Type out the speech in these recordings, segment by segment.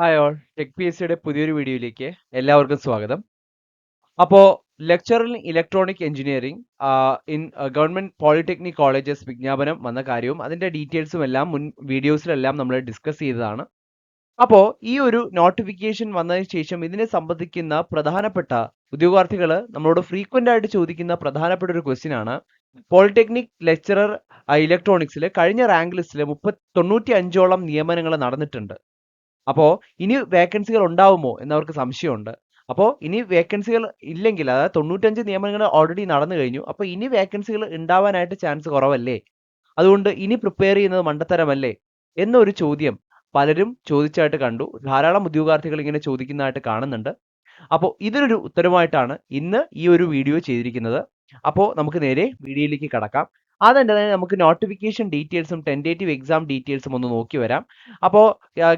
Hi all tech P S സിയുടെ പുതിയൊരു വീഡിയോയിലേക്ക് എല്ലാവർക്കും സ്വാഗതം. അപ്പോൾ ലെക്ചറിൽ electronic engineering in government polytechnic colleges വിജ്ഞാപനം വന്ന കാര്യവും അതിന്റെ ഡീറ്റെയിൽസും എല്ലാം മുൻ വീഡിയോസിലെല്ലാം നമ്മൾ ഡിസ്കസ് ചെയ്തതാണ്. അപ്പോൾ ഈ ഒരു നോട്ടിഫിക്കേഷൻ വന്നതിന് ശേഷം ഇതിനെ സംബന്ധിക്കുന്ന പ്രധാനപ്പെട്ട ഉദ്യോഗാർത്ഥികൾ നമ്മളോട് ഫ്രീക്വന്റ് ആയിട്ട് ചോദിക്കുന്ന പ്രധാനപ്പെട്ട ഒരു ക്വസ്റ്റ്യൻ ആണ്. പോളിടെക്നിക് ലെക്ചറർ ഇലക്ട്രോണിക്സിൽ കഴിഞ്ഞ റാങ്ക് ലിസ്റ്റിൽ മുപ്പത്തി തൊണ്ണൂറ്റി അഞ്ചോളം നിയമനങ്ങൾ നടന്നിട്ടുണ്ട്. അപ്പോൾ ഇനി വേക്കൻസികൾ ഉണ്ടാവുമോ എന്നവർക്ക് സംശയമുണ്ട്. അപ്പോൾ ഇനി വേക്കൻസികൾ ഇല്ലെങ്കിൽ അതായത് തൊണ്ണൂറ്റഞ്ച് നിയമനങ്ങൾ ഓൾറെഡി നടന്നു കഴിഞ്ഞു അപ്പോൾ ഇനി വേക്കൻസികൾ ഉണ്ടാവാനായിട്ട് ചാൻസ് കുറവല്ലേ? അതുകൊണ്ട് ഇനി പ്രിപ്പയർ ചെയ്യുന്നത് മണ്ടത്തരമല്ലേ? എന്നൊരു ചോദ്യം പലരും ചോദിച്ചായിട്ട് കണ്ടു. ധാരാളം ഉദ്യോഗാർത്ഥികൾ ഇങ്ങനെ ചോദിക്കുന്നതായിട്ട് കാണുന്നുണ്ട്. അപ്പോൾ ഇതിനൊരു ഉത്തരമായിട്ടാണ് ഇന്ന് ഈ ഒരു വീഡിയോ ചെയ്തിരിക്കുന്നത്. അപ്പോൾ നമുക്ക് നേരെ വീഡിയോയിലേക്ക് കടക്കാം. അതിന്റെ തന്നെ നമുക്ക് നോട്ടിഫിക്കേഷൻ ഡീറ്റെയിൽസും ടെന്റേറ്റീവ് എക്സാം ഡീറ്റെയിൽസും ഒന്ന് നോക്കി വരാം. അപ്പോൾ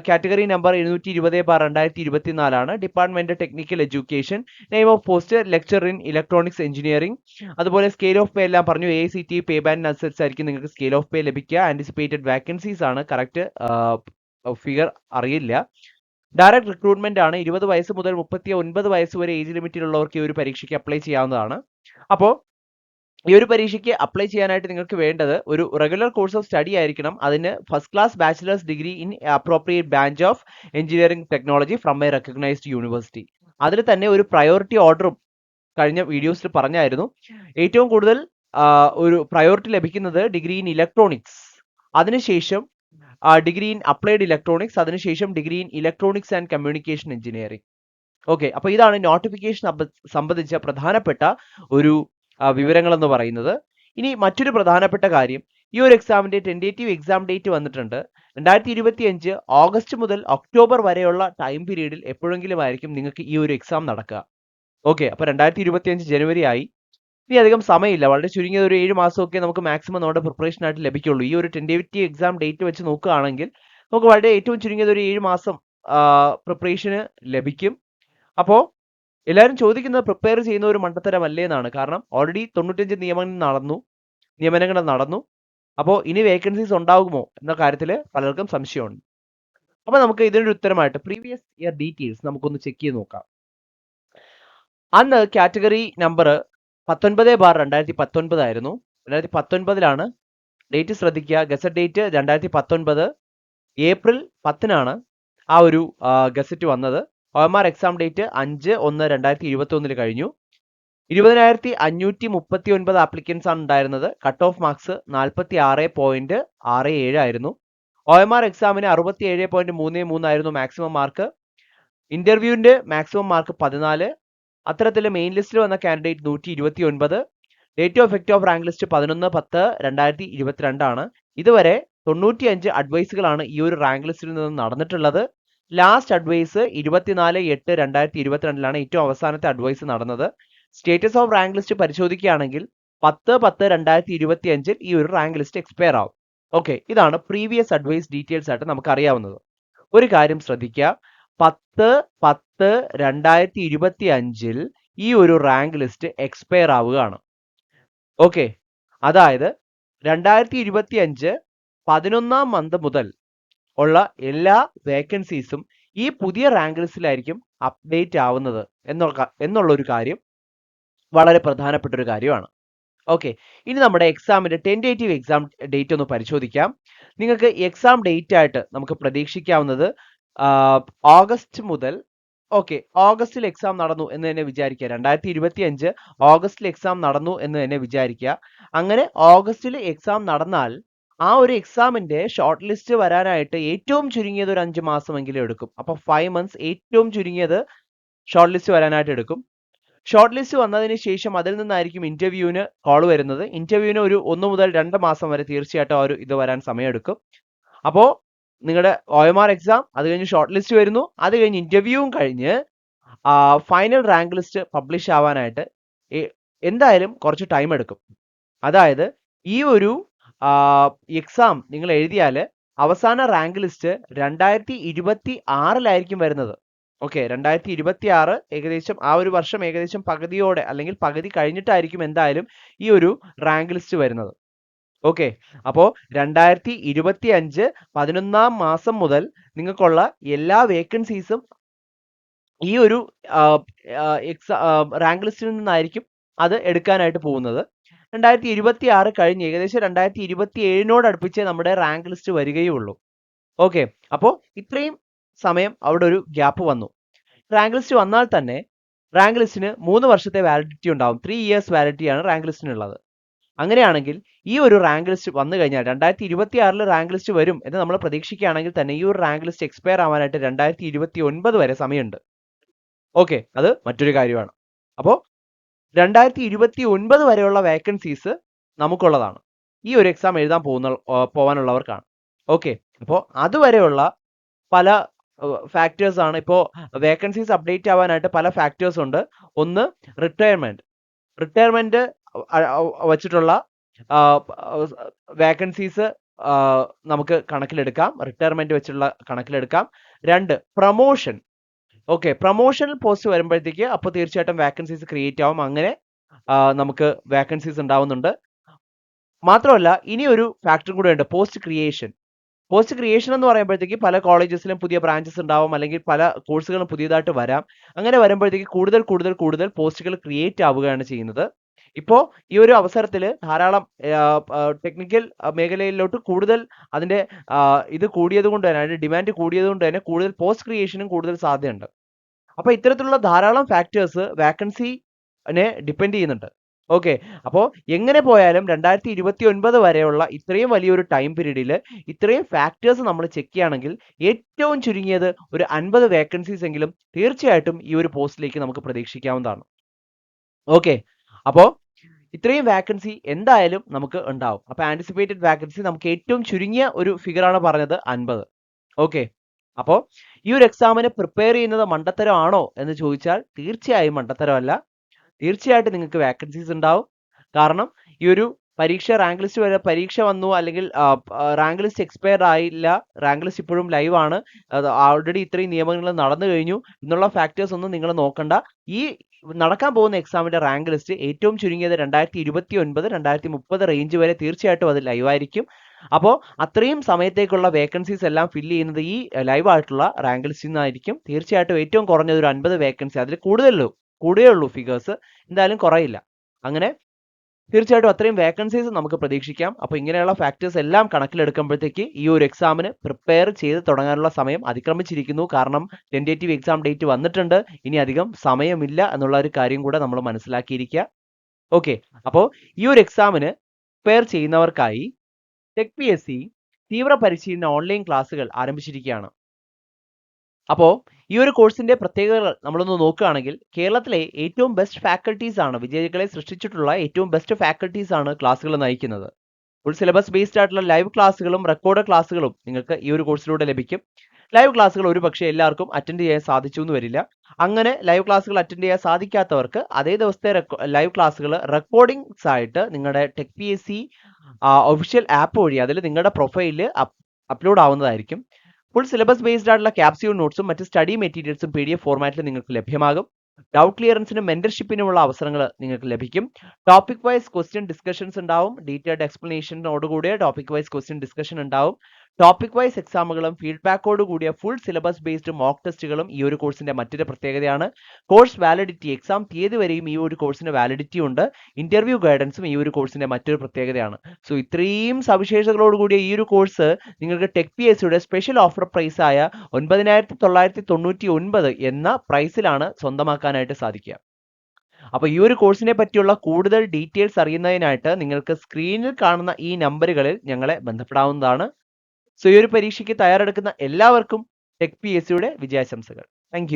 കാറ്റഗറി നമ്പർ എഴുന്നൂറ്റി ഇരുപത് ബാർ രണ്ടായിരത്തി ഇരുപത്തിനാലാണ് department technical education name of post lecturer in electronics engineering അതുപോലെ സ്കെയിൽ ഓഫ് പേ എല്ലാം പറഞ്ഞു. A C T pay band അനുസരിച്ചായിരിക്കും നിങ്ങൾക്ക് സ്കെയിൽ ഓഫ് പേ ലഭിക്കുക. ആന്റിസിപ്പേറ്റഡ് വാക്കൻസീസ് ആണ്. കറക്റ്റ് ഫിഗർ അറിയില്ല. ഡയറക്ട് റിക്രൂട്ട്മെന്റ് ആണ്. ഇരുപത് വയസ്സ് മുതൽ മുപ്പത്തി ഒൻപത് വയസ്സ് വരെ ഏജ് ലിമിറ്റിലുള്ളവർക്ക് ഈ ഒരു പരീക്ഷയ്ക്ക് അപ്ലൈ ചെയ്യാവുന്നതാണ്. അപ്പോൾ ഈ ഒരു പരീക്ഷയ്ക്ക് അപ്ലൈ ചെയ്യാനായിട്ട് നിങ്ങൾക്ക് വേണ്ടത് ഒരു റെഗുലർ കോഴ്സ് ഓഫ് സ്റ്റഡി ആയിരിക്കണം. അതിന് first class bachelor's degree in appropriate branch of engineering technology from a recognised university അതിൽ തന്നെ ഒരു പ്രയോറിറ്റി ഓർഡറും കഴിഞ്ഞ വീഡിയോസിൽ പറഞ്ഞായിരുന്നു. ഏറ്റവും കൂടുതൽ ഒരു പ്രയോറിറ്റി ലഭിക്കുന്നത് ഡിഗ്രി ഇൻ ഇലക്ട്രോണിക്സ് അതിനുശേഷം ഡിഗ്രി ഇൻ അപ്ലൈഡ് ഇലക്ട്രോണിക്സ് അതിനുശേഷം degree in electronics and communication engineering okay അപ്പോൾ ഇതാണ് നോട്ടിഫിക്കേഷൻ സംബന്ധിച്ച പ്രധാനപ്പെട്ട ഒരു വിവരങ്ങൾ എന്ന് പറയുന്നത്. ഇനി മറ്റൊരു പ്രധാനപ്പെട്ട കാര്യം. ഈ ഒരു എക്സാമിന്റെ ടെന്റേറ്റീവ് എക്സാം ഡേറ്റ് വന്നിട്ടുണ്ട്. രണ്ടായിരത്തി ഇരുപത്തി അഞ്ച് ഓഗസ്റ്റ് മുതൽ ഒക്ടോബർ വരെയുള്ള ടൈം പീരീഡിൽ എപ്പോഴെങ്കിലും ആയിരിക്കും നിങ്ങൾക്ക് ഈ ഒരു എക്സാം നടക്കുക. ഓക്കെ അപ്പോൾ രണ്ടായിരത്തി ഇരുപത്തി അഞ്ച് ജനുവരി ആയി. ഇനി അധികം സമയമില്ല. വളരെ ചുരുങ്ങിയ ഒരു ഏഴ് മാസമൊക്കെ നമുക്ക് മാക്സിമം നമ്മുടെ പ്രിപ്പറേഷൻ ആയിട്ട് ലഭിക്കുള്ളൂ. ഈ ഒരു ടെന്റേറ്റീവ് എക്സാം ഡേറ്റ് വെച്ച് നോക്കുകയാണെങ്കിൽ നമുക്ക് വളരെ ഏറ്റവും ചുരുങ്ങിയത് ഒരു ഏഴ് മാസം പ്രിപ്പറേഷന് ലഭിക്കും. അപ്പോൾ എല്ലാവരും ചോദിക്കുന്നത് പ്രിപ്പയർ ചെയ്യുന്ന ഒരു മണ്ടത്തരമല്ലേ എന്നാണ്. കാരണം ഓൾറെഡി തൊണ്ണൂറ്റഞ്ച് നിയമനങ്ങൾ നടന്നു. നിയമനങ്ങൾ നടന്നു. അപ്പോൾ ഇനി വേക്കൻസീസ് ഉണ്ടാകുമോ എന്ന കാര്യത്തിൽ പലർക്കും സംശയമുണ്ട്. അപ്പോൾ നമുക്ക് ഇതിനൊരു ഉത്തരമായിട്ട് പ്രീവിയസ് ഇയർ ഡീറ്റെയിൽസ് നമുക്കൊന്ന് ചെക്ക് ചെയ്ത് നോക്കാം. അന്ന് കാറ്റഗറി നമ്പർ പത്തൊൻപത് ബാർ രണ്ടായിരത്തി പത്തൊൻപത് ആയിരുന്നു. രണ്ടായിരത്തി പത്തൊൻപതിലാണ് ഡേറ്റ് ശ്രദ്ധിക്കുക. ഗസറ്റ് ഡേറ്റ് രണ്ടായിരത്തി പത്തൊൻപത് ഏപ്രിൽ പത്തിനാണ് ആ ഒരു ഗസറ്റ് വന്നത്. O M R exam date അഞ്ച് ഒന്ന് രണ്ടായിരത്തി ഇരുപത്തി ഒന്നിൽ കഴിഞ്ഞു. ഇരുപതിനായിരത്തി അഞ്ഞൂറ്റി മുപ്പത്തി ഒൻപത് ആപ്ലിക്കൻസ് ആണ് ഉണ്ടായിരുന്നത്. കട്ട് ഓഫ് മാർക്സ് നാൽപ്പത്തി ആറ് പോയിന്റ് ആറ് ഏഴ് ആയിരുന്നു. ഒ എം ആർ എക്സാമിന് അറുപത്തി ഏഴ് പോയിന്റ് മൂന്ന് മൂന്നായിരുന്നു മാക്സിമം മാർക്ക് ഇന്റർവ്യൂവിന്റെ മാക്സിമം മാർക്ക് പതിനാല്. അത്തരത്തിൽ മെയിൻ ലിസ്റ്റിൽ വന്ന കാൻഡിഡേറ്റ് നൂറ്റി ഇരുപത്തി ഒൻപത് date of effect of rank list പതിനൊന്ന് പത്ത് രണ്ടായിരത്തി ഇരുപത്തിരണ്ടാണ് ഇതുവരെ തൊണ്ണൂറ്റി അഞ്ച് അഡ്വൈസുകളാണ് ഈ ഒരു റാങ്ക് ലിസ്റ്റിൽ നിന്ന് നടന്നിട്ടുള്ളത്. ലാസ്റ്റ് അഡ്വൈസ് ഇരുപത്തിനാല് എട്ട് രണ്ടായിരത്തി ഇരുപത്തിരണ്ടിലാണ് ഏറ്റവും അവസാനത്തെ അഡ്വൈസ് നടന്നത്. സ്റ്റേറ്റസ് ഓഫ് റാങ്ക് ലിസ്റ്റ് പരിശോധിക്കുകയാണെങ്കിൽ പത്ത് പത്ത് രണ്ടായിരത്തി ഇരുപത്തി അഞ്ചിൽ ഈ ഒരു റാങ്ക് ലിസ്റ്റ് എക്സ്പയർ ആവും. ഓക്കെ ഇതാണ് പ്രീവിയസ് അഡ്വൈസ് ഡീറ്റെയിൽസ് ആയിട്ട് നമുക്ക് അറിയാവുന്നത്. ഒരു കാര്യം ശ്രദ്ധിക്കുക. പത്ത് പത്ത് രണ്ടായിരത്തി ഇരുപത്തി അഞ്ചിൽ ഈ ഒരു റാങ്ക് ലിസ്റ്റ് എക്സ്പയർ ആവുകയാണ്. ഓക്കെ അതായത് രണ്ടായിരത്തി ഇരുപത്തി അഞ്ച് പതിനൊന്നാം മന്ത് മുതൽ ഉള്ള എല്ലാ വേക്കൻസീസും ഈ പുതിയ റാങ്ക് ലിസ്റ്റിലായിരിക്കും അപ്ഡേറ്റ് ആവുന്നത് എന്നുള്ള ഒരു കാര്യം വളരെ പ്രധാനപ്പെട്ട ഒരു കാര്യമാണ്. ഓക്കെ ഇനി നമ്മുടെ എക്സാമിന്റെ ടെന്റേറ്റീവ് എക്സാം ഡേറ്റ് ഒന്ന് പരിശോധിക്കാം. നിങ്ങൾക്ക് എക്സാം ഡേറ്റ് ആയിട്ട് നമുക്ക് പ്രതീക്ഷിക്കാവുന്നത് ഓഗസ്റ്റ് മുതൽ ഓക്കെ ഓഗസ്റ്റിൽ എക്സാം നടന്നു എന്ന് തന്നെ വിചാരിക്കുക. രണ്ടായിരത്തി ഇരുപത്തി അഞ്ച് ഓഗസ്റ്റിൽ എക്സാം നടന്നു എന്ന് തന്നെ വിചാരിക്കുക. അങ്ങനെ ഓഗസ്റ്റിൽ എക്സാം നടന്നാൽ ആ ഒരു എക്സാമിന്റെ ഷോർട്ട് ലിസ്റ്റ് വരാനായിട്ട് ഏറ്റവും ചുരുങ്ങിയത് ഒരു അഞ്ച് മാസമെങ്കിലും എടുക്കും. അപ്പോൾ ഫൈവ് മന്ത്സ് ഏറ്റവും ചുരുങ്ങിയത് ഷോർട്ട് ലിസ്റ്റ് വരാനായിട്ട് എടുക്കും. ഷോർട്ട് ലിസ്റ്റ് വന്നതിന് ശേഷം അതിൽ നിന്നായിരിക്കും ഇന്റർവ്യൂവിന് കോൾ വരുന്നത്. ഇന്റർവ്യൂവിന് ഒരു ഒന്ന് മുതൽ രണ്ട് മാസം വരെ തീർച്ചയായിട്ടും ആ ഒരു ഇത് വരാൻ സമയമെടുക്കും. അപ്പോൾ നിങ്ങളുടെ ഒ എം ആർ എക്സാം അത് കഴിഞ്ഞ് ഷോർട്ട് ലിസ്റ്റ് വരുന്നു. അത് കഴിഞ്ഞ് ഇന്റർവ്യൂവും കഴിഞ്ഞ് ഫൈനൽ റാങ്ക് ലിസ്റ്റ് പബ്ലിഷ് ആവാനായിട്ട് എന്തായാലും കുറച്ച് ടൈം എടുക്കും. അതായത് ഈ ഒരു എക്സാം നിങ്ങൾ എഴുതിയാൽ അവസാന റാങ്ക് ലിസ്റ്റ് രണ്ടായിരത്തി ഇരുപത്തി ആറിലായിരിക്കും വരുന്നത്. ഓക്കെ രണ്ടായിരത്തി ഇരുപത്തി ആറ് ഏകദേശം ആ ഒരു വർഷം ഏകദേശം പകുതിയോടെ അല്ലെങ്കിൽ പകുതി കഴിഞ്ഞിട്ടായിരിക്കും എന്തായാലും ഈ ഒരു റാങ്ക് ലിസ്റ്റ് വരുന്നത്. ഓക്കെ അപ്പോൾ രണ്ടായിരത്തി ഇരുപത്തി അഞ്ച് പതിനൊന്നാം മാസം മുതൽ നിങ്ങൾക്കുള്ള എല്ലാ വേക്കൻസീസും ഈ ഒരു എക്സാ റാങ്ക് ലിസ്റ്റിൽ നിന്നായിരിക്കും അത് എടുക്കാനായിട്ട് പോകുന്നത്. രണ്ടായിരത്തി ഇരുപത്തി ആറ് കഴിഞ്ഞ് ഏകദേശം രണ്ടായിരത്തി ഇരുപത്തി ഏഴിനോട് അടുപ്പിച്ച് നമ്മുടെ റാങ്ക് ലിസ്റ്റ് വരികയുള്ളൂ. ഓക്കെ അപ്പോൾ ഇത്രയും സമയം അവിടെ ഒരു ഗ്യാപ്പ് വന്നു. റാങ്ക് ലിസ്റ്റ് വന്നാൽ തന്നെ റാങ്ക് ലിസ്റ്റിന് മൂന്ന് വർഷത്തെ വാലിഡിറ്റി ഉണ്ടാവും. ത്രീ ഇയേഴ്സ് വാലിഡിറ്റിയാണ് റാങ്ക് ലിസ്റ്റിനുള്ളത് അങ്ങനെയാണെങ്കിൽ ഈ ഒരു റാങ്ക് ലിസ്റ്റ് വന്നു കഴിഞ്ഞാൽ രണ്ടായിരത്തി ഇരുപത്തി ആറിൽ റാങ്ക് ലിസ്റ്റ് വരും എന്ന് നമ്മൾ പ്രതീക്ഷിക്കുകയാണെങ്കിൽ തന്നെ ഈ ഒരു റാങ്ക് ലിസ്റ്റ് എക്സ്പയർ ആവാനായിട്ട് രണ്ടായിരത്തി ഇരുപത്തി ഒൻപത് വരെ സമയമുണ്ട്. ഓക്കെ അത് മറ്റൊരു കാര്യമാണ്. അപ്പോൾ രണ്ടായിരത്തി ഇരുപത്തി ഒൻപത് വരെയുള്ള വേക്കൻസീസ് നമുക്കുള്ളതാണ്. ഈ ഒരു എക്സാം എഴുതാൻ പോകുന്ന പോകാനുള്ളവർക്കാണ് ഓക്കെ. അപ്പോൾ അതുവരെയുള്ള പല ഫാക്ടേഴ്സ് ആണ്. ഇപ്പോൾ വേക്കൻസീസ് അപ്ഡേറ്റ് ആവാനായിട്ട് പല ഫാക്ടേഴ്സ് ഉണ്ട്. ഒന്ന് റിട്ടയർമെന്റ് റിട്ടയർമെന്റ് വച്ചിട്ടുള്ള വേക്കൻസീസ് നമുക്ക് കണക്കിലെടുക്കാം. റിട്ടയർമെന്റ് വെച്ചുള്ള കണക്കിലെടുക്കാം. രണ്ട് പ്രൊമോഷൻ ഓക്കെ പ്രൊമോഷണൽ പോസ്റ്റ് വരുമ്പോഴത്തേക്ക് അപ്പോൾ തീർച്ചയായിട്ടും വാക്കൻസീസ് ക്രിയേറ്റ് ആവും. അങ്ങനെ നമുക്ക് വാക്കൻസീസ് ഉണ്ടാവുന്നുണ്ട്. മാത്രമല്ല ഇനി ഒരു ഫാക്ടർ കൂടെ ഉണ്ട് പോസ്റ്റ് ക്രിയേഷൻ പോസ്റ്റ് ക്രിയേഷൻ എന്ന് പറയുമ്പോഴത്തേക്ക് പല കോളേജസിലും പുതിയ ബ്രാഞ്ചസ് ഉണ്ടാവും അല്ലെങ്കിൽ പല കോഴ്സുകളും പുതിയതായിട്ട് വരാം. അങ്ങനെ വരുമ്പോഴത്തേക്ക് കൂടുതൽ കൂടുതൽ കൂടുതൽ പോസ്റ്റുകൾ ക്രിയേറ്റ് ആവുകയാണ് ചെയ്യുന്നത്. ഇപ്പോൾ ഈ ഒരു അവസരത്തിൽ ധാരാളം ടെക്നിക്കൽ മേഖലയിലോട്ട് കൂടുതൽ അതിന്റെ ഇത് കൂടിയത് കൊണ്ട് തന്നെ അതിന്റെ ഡിമാൻഡ് കൂടിയത് കൊണ്ട് തന്നെ കൂടുതൽ പോസ്റ്റ് ക്രിയേഷനും കൂടുതൽ സാധ്യതയുണ്ട്. അപ്പോൾ ഇത്തരത്തിലുള്ള ധാരാളം ഫാക്ടേഴ്സ് വാക്കൻസിനെ ഡിപ്പെൻഡ് ചെയ്യുന്നുണ്ട്. ഓക്കെ അപ്പോൾ എങ്ങനെ പോയാലും രണ്ടായിരത്തി ഇരുപത്തി ഒൻപത് വരെയുള്ള ഇത്രയും വലിയൊരു ടൈം പീരീഡിൽ ഇത്രയും ഫാക്ടേഴ്സ് നമ്മൾ ചെക്ക് ചെയ്യുകയാണെങ്കിൽ ഏറ്റവും ചുരുങ്ങിയത് ഒരു അൻപത് വേക്കൻസീസ് എങ്കിലും തീർച്ചയായിട്ടും ഈ ഒരു പോസ്റ്റിലേക്ക് നമുക്ക് പ്രതീക്ഷിക്കാവുന്നതാണ്. ഓക്കെ അപ്പോൾ ഇത്രയും വാക്കൻസി എന്തായാലും നമുക്ക് ഉണ്ടാവും. അപ്പോൾ ആന്റിസിപ്പേറ്റഡ് വാക്കൻസി നമുക്ക് ഏറ്റവും ചുരുങ്ങിയ ഒരു ഫിഗറാണ് പറഞ്ഞത് അൻപത്. ഓക്കെ അപ്പോൾ ഈ ഒരു എക്സാമിന് പ്രിപ്പയർ ചെയ്യുന്നത് മണ്ടത്തരമാണോ എന്ന് ചോദിച്ചാൽ തീർച്ചയായും മണ്ടത്തരമല്ല. തീർച്ചയായിട്ടും നിങ്ങൾക്ക് വാക്കൻസീസ് ഉണ്ടാവും. കാരണം ഈ ഒരു പരീക്ഷ റാങ്ക് ലിസ്റ്റ് വരെ പരീക്ഷ വന്നു അല്ലെങ്കിൽ റാങ്ക് ലിസ്റ്റ് എക്സ്പയർ ആയില്ല. റാങ്ക് ലിസ്റ്റ് ഇപ്പോഴും ലൈവ് ആണ്. ഓൾറെഡി ഇത്രയും നിയമങ്ങൾ നടന്നു കഴിഞ്ഞു. എന്നുള്ള ഫാക്ടേഴ്സ് ഒന്നും നിങ്ങൾ നോക്കണ്ട. ഈ നടക്കാൻ പോകുന്ന എക്സാമിന്റെ റാങ്ക് ലിസ്റ്റ് ഏറ്റവും ചുരുങ്ങിയത് രണ്ടായിരത്തി ഇരുപത്തി ഒൻപത് രണ്ടായിരത്തി മുപ്പത് റേഞ്ച് വരെ തീർച്ചയായിട്ടും അത് ലൈവായിരിക്കും അപ്പോൾ അത്രയും സമയത്തേക്കുള്ള വേക്കൻസീസ് എല്ലാം ഫില്ല് ചെയ്യുന്നത് ഈ ലൈവ് ആയിട്ടുള്ള റാങ്ക് ലിസ്റ്റിൽ നിന്നായിരിക്കും തീർച്ചയായിട്ടും ഏറ്റവും കുറഞ്ഞത് ഒരു അൻപത് വേക്കൻസി അതിൽ കൂടുതലുള്ളൂ കൂടുതലുള്ളൂ ഫിഗേഴ്സ് എന്തായാലും കുറയില്ല. അങ്ങനെ തീർച്ചയായിട്ടും അത്രയും വേക്കൻസീസ് നമുക്ക് പ്രതീക്ഷിക്കാം. അപ്പോൾ ഇങ്ങനെയുള്ള ഫാക്ടേഴ്സ് എല്ലാം കണക്കിലെടുക്കുമ്പോഴത്തേക്ക് ഈ ഒരു എക്സാമിന് പ്രിപ്പയർ ചെയ്ത് തുടങ്ങാനുള്ള സമയം അതിക്രമിച്ചിരിക്കുന്നു. കാരണം ടെന്റേറ്റീവ് എക്സാം ഡേറ്റ് വന്നിട്ടുണ്ട്. ഇനി അധികം സമയമില്ല എന്നുള്ള ഒരു കാര്യം കൂടെ നമ്മൾ മനസ്സിലാക്കിയിരിക്കുക. ഓക്കെ അപ്പോൾ ഈ ഒരു എക്സാമിന് പ്രിപ്പയർ ചെയ്യുന്നവർക്കായി ടെക് പി എസ് സി തീവ്ര പരിശീലന ഓൺലൈൻ ക്ലാസ്സുകൾ ആരംഭിച്ചിരിക്കുകയാണ്. അപ്പോൾ ഈ ഒരു കോഴ്സിന്റെ പ്രത്യേകതകൾ നമ്മളൊന്ന് നോക്കുകയാണെങ്കിൽ കേരളത്തിലെ ഏറ്റവും ബെസ്റ്റ് ഫാക്കൽറ്റീസ് ആണ് വിജയികളെ സൃഷ്ടിച്ചിട്ടുള്ള ഏറ്റവും ബെസ്റ്റ് ഫാക്കൽറ്റീസ് ആണ് ക്ലാസ്സുകൾ നയിക്കുന്നത്. ഫുൾ സിലബസ് ബേസ്ഡ് ആയിട്ടുള്ള ലൈവ് ക്ലാസ്സുകളും റെക്കോർഡ് ക്ലാസ്സുകളും നിങ്ങൾക്ക് ഈ ഒരു കോഴ്സിലൂടെ ലഭിക്കും. ലൈവ് ക്ലാസ്സുകൾ ഒരു പക്ഷേ എല്ലാവർക്കും അറ്റൻഡ് ചെയ്യാൻ സാധിച്ചു എന്ന് വരില്ല. അങ്ങനെ ലൈവ് ക്ലാസ്സുകൾ അറ്റൻഡ് ചെയ്യാൻ സാധിക്കാത്തവർക്ക് അതേ ദിവസത്തെ ലൈവ് ക്ലാസ്സുകൾ റെക്കോർഡിങ്സ് ആയിട്ട് നിങ്ങളുടെ tech P S C official app വഴി അതിൽ നിങ്ങളുടെ പ്രൊഫൈലിൽ അപ്ലോഡ് ആവുന്നതായിരിക്കും. ഫുൾ സിലബസ് ബേസ്ഡ് ആയിട്ടുള്ള ക്യാപ്സ്യൂൾ നോട്ട്സും മറ്റ് സ്റ്റഡി മെറ്റീരിയൽസും പി ഡി എഫ് ഫോർമാറ്റിൽ നിങ്ങൾക്ക് ലഭ്യമാകും. ഡൗട്ട് ക്ലിയറൻസിനും മെന്റർഷിപ്പിനുമുള്ള അവസരങ്ങൾ നിങ്ങൾക്ക് ലഭിക്കും. ടോപ്പിക് വൈസ് ക്വസ്റ്റ്യൻ ഡിസ്കഷൻസ് ഉണ്ടാവും. ഡീറ്റെയിൽഡ് എക്സ്പ്ലനേഷനോടുകൂടിയ ടോപ്പിക് വൈസ് ക്വസ്റ്റ്യൻ ഡിസ്കഷൻ ഉണ്ടാവും. ടോപ്പിക് വൈസ് എക്സാമുകളും ഫീഡ്ബാക്കോട് കൂടിയ ഫുൾ സിലബസ് ബേസ്ഡ് മോക്ക് ടെസ്റ്റുകളും ഈ ഒരു കോഴ്സിന്റെ മറ്റൊരു പ്രത്യേകതയാണ്. കോഴ്സ് വാലിഡിറ്റി എക്സാം തീയതി വരെയും ഈ ഒരു കോഴ്സിന് വാലിഡിറ്റി ഉണ്ട്. ഇന്റർവ്യൂ ഗൈഡൻസും ഈ ഒരു കോഴ്സിന്റെ മറ്റൊരു പ്രത്യേകതയാണ്. സോ ഇത്രയും സവിശേഷതകളോട് കൂടിയ ഈ ഒരു കോഴ്സ് നിങ്ങൾക്ക് ടെക് പി എസ് സിയുടെ സ്പെഷ്യൽ ഓഫർ പ്രൈസ് ആയ ഒൻപതിനായിരത്തി തൊള്ളായിരത്തി തൊണ്ണൂറ്റി ഒൻപത് എന്ന പ്രൈസിലാണ് സ്വന്തമാക്കാനായിട്ട് സാധിക്കുക. അപ്പോൾ ഈ ഒരു കോഴ്സിനെ പറ്റിയുള്ള കൂടുതൽ ഡീറ്റെയിൽസ് അറിയുന്നതിനായിട്ട് നിങ്ങൾക്ക് സ്ക്രീനിൽ കാണുന്ന ഈ നമ്പറുകളിൽ ഞങ്ങളെ ബന്ധപ്പെടാവുന്നതാണ്. സോ ഈ ഒരു പരീക്ഷയ്ക്ക് തയ്യാറെടുക്കുന്ന എല്ലാവർക്കും ടെക് പി എസ് സിയുടെ വിജയാശംസകൾ. താങ്ക്